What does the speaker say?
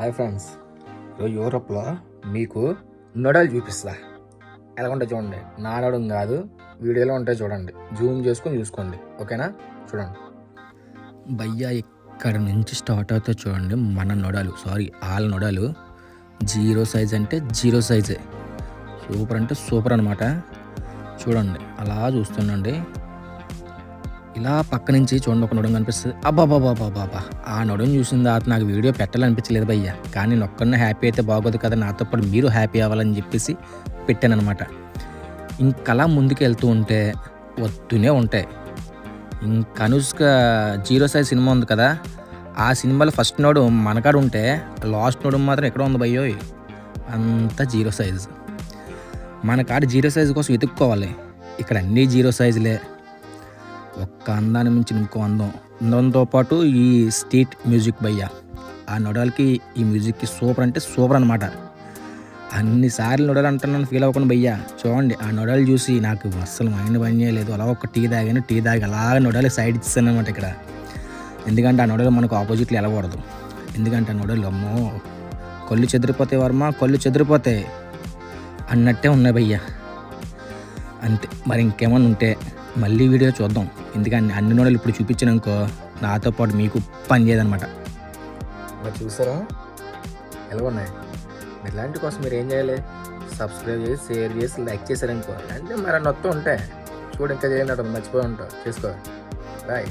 Hi friends. ఈరోజు యూరోప్లో మీకు నొడాలు చూపిస్తా. ఎలా ఉంటాయి చూడండి. నా నడుం కాదు వీడియోలో ఉంటాయి చూడండి. జూమ్ చేసుకొని చూసుకోండి. ఓకేనా? చూడండి. భయ్యా ఇక్కడ నుంచి స్టార్ట్ అవుతాయి చూడండి మన నొడాలు. సారీ ఆల్ నొడాలు. జీరో సైజ్ అంటే జీరో సైజే. సూపర్ అంటే సూపర్ అనమాట చూడండి అలా చూస్తుండండి. ఇలా పక్క నుంచి చూడండి ఒక నొడం కనిపిస్తుంది. అబ్బాబాబాబాబా ఆ నొడం చూసిన తర్వాత నాకు వీడియో పెట్టాలనిపించలేదు భయ్య. కానీ నేను హ్యాపీ అయితే బాగోదు కదా నాతో పాటు మీరు హ్యాపీ అవ్వాలని చెప్పేసి పెట్టాను అనమాట ఇంకలా ముందుకు వెళ్తూ ఉంటే వస్తూనే ఉంటాయి. ఇంకా అనుష్క జీరో సైజ్ సినిమా ఉంది కదా ఆ సినిమాలో ఫస్ట్ నోడు మనకాడు ఉంటే లాస్ట్ నోడు మాత్రం ఎక్కడ ఉంది భయ్యోయ్ అంతా జీరో సైజ్. మన కాడ జీరో సైజ్ కోసం వెతుక్కోవాలి. ఇక్కడ అన్నీ జీరో సైజులే. ఒక్క అందాన్ని మించిన ఇంకో అందం. అందంతో పాటు ఈ స్ట్రీట్ మ్యూజిక్ భయ్య ఆ నొడాలకి ఈ మ్యూజిక్కి సూపర్ అంటే సూపర్ అనమాట అన్నిసార్లు నొడలు అంటున్నాను ఫీల్ అవ్వకుండా భయ్యా. చూడండి ఆ నొడలు చూసి నాకు అస్సలు మైండ్ పని చేయలేదు. అలా ఒక టీ తాగాను టీ తాగి అలా నొడలు సైడ్ ఇస్తాను అనమాట ఇక్కడ. ఎందుకంటే ఆ నొడలు మనకు ఆపోజిట్లో వెళ్ళకూడదు. ఎందుకంటే ఆ నొడలు అమ్మో కళ్ళు చెదిరిపోతే వర్మ కళ్ళు చెదిరిపోతే అన్నట్టే ఉన్నాయి భయ్యా. అంతే మరి ఇంకేమన్నా ఉంటే మళ్ళీ వీడియో చూద్దాం. ఎందుకంటే అన్ని నోడలు ఇప్పుడు చూపించినాకో నాతో పాటు మీకు పని చేయదనమాట మరి చూసారా? ఎలా ఉన్నాయి? మీరు ఇలాంటి కోసం మీరు ఏం చేయాలి? సబ్స్క్రైబ్ చేసి షేర్ చేసి లైక్ చేశారనుకో అంటే మరి మొత్తం ఉంటాయి. చూడు ఇంకా చేయనట్టు మర్చిపోయి ఉంటావు చేసుకో. బాయ్.